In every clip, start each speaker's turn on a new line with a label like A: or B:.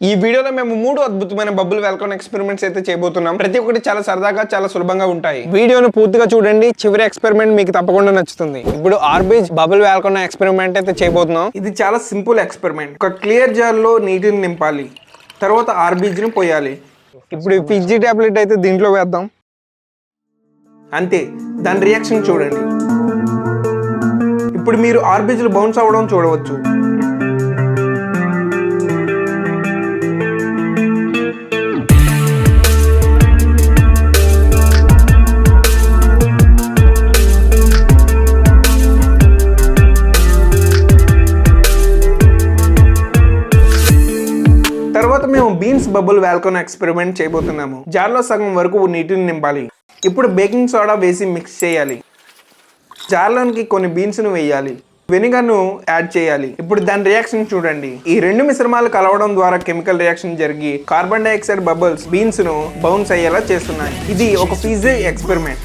A: ఈ వీడియోలో మేము మూడు అద్భుతమైన బబ్బుల్ వెల్కమ్ ఎక్స్పెరిమెంట్స్ అయితే చేయబోతున్నాం. ప్రతి ఒక్కటి చాలా సరదాగా చాలా సులభంగా ఉంటాయి. వీడియోను పూర్తిగా చూడండి. చివరి ఎక్స్పెరిమెంట్ మీకు తప్పకుండా నచ్చుతుంది. ఇప్పుడు ఆర్బీజ్ బబుల్ వెల్కమ్ ఎక్స్పెరిమెంట్ అయితే చేయబోతున్నాం. ఇది చాలా సింపుల్ ఎక్స్పెరిమెంట్. ఒక క్లియర్ జార్లో నీటిని నింపాలి. తర్వాత ఆర్బీజ్ని పోయాలి. ఇప్పుడు పిజ్జీ టాబ్లెట్ అయితే దీంట్లో వేద్దాం. అంతే. దాని రియాక్షన్ చూడండి. ఇప్పుడు మీరు ఆర్బీజ్లు బౌన్స్ అవ్వడం చూడవచ్చు. తర్వాత మేము బీన్స్ బబుల్ వాల్కోన్ ఎక్స్పెరిమెంట్ చేయబోతున్నాము. జార్లో సగం వరకు నీటిని నింపాలి. ఇప్పుడు బేకింగ్ సోడా వేసి మిక్స్ చేయాలి. జార్లోనికి కొన్ని బీన్స్ను వేయాలి. వెనిగర్ను యాడ్ చేయాలి. ఇప్పుడు దాని రియాక్షన్ చూడండి. ఈ రెండు మిశ్రమాలు కలవడం ద్వారా కెమికల్ రియాక్షన్ జరిగి కార్బన్ డైఆక్సైడ్ బబుల్స్ బీన్స్ను బౌన్స్ అయ్యేలా చేస్తున్నాయి. ఇది ఒక fizzy experiment.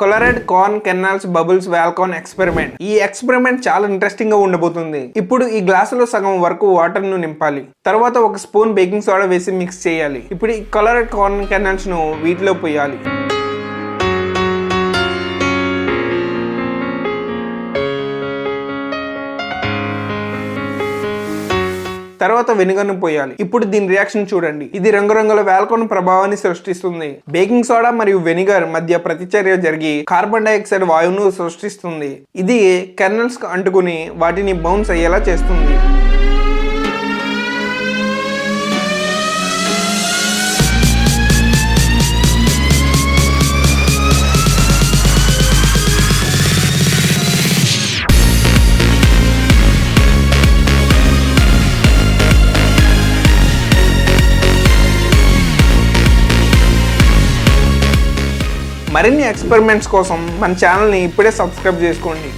A: Coloured corn kernels bubbles volcano experiment. ఈ ఎక్స్పెరిమెంట్ చాలా ఇంట్రెస్టింగ్గా ఉండబోతుంది. ఇప్పుడు ఈ గ్లాసులో సగం వరకు వాటర్ను నింపాలి. తర్వాత ఒక స్పూన్ బేకింగ్ సోడా వేసి మిక్స్ చేయాలి. ఇప్పుడు ఈ కొలరెడ్ కార్న్ కెనాల్స్ను వీటిలో పోయాలి. తర్వాత వెనుగను పోయాలి. ఇప్పుడు దీని రియాక్షన్ చూడండి. ఇది రంగురంగుల వేల్కొన ప్రభావాన్ని సృష్టిస్తుంది. బేకింగ్ సోడా మరియు వెనిగర్ మధ్య ప్రతిచర్య జరిగి కార్బన్ డైఆక్సైడ్ వాయువును సృష్టిస్తుంది. ఇది కెర్నల్స్ అంటుకుని వాటిని బౌన్స్ అయ్యేలా చేస్తుంది. మరిన్ని ఎక్స్పెరిమెంట్స్ కోసం మన ఛానల్ని ఇప్పుడే సబ్స్క్రైబ్ చేసుకోండి.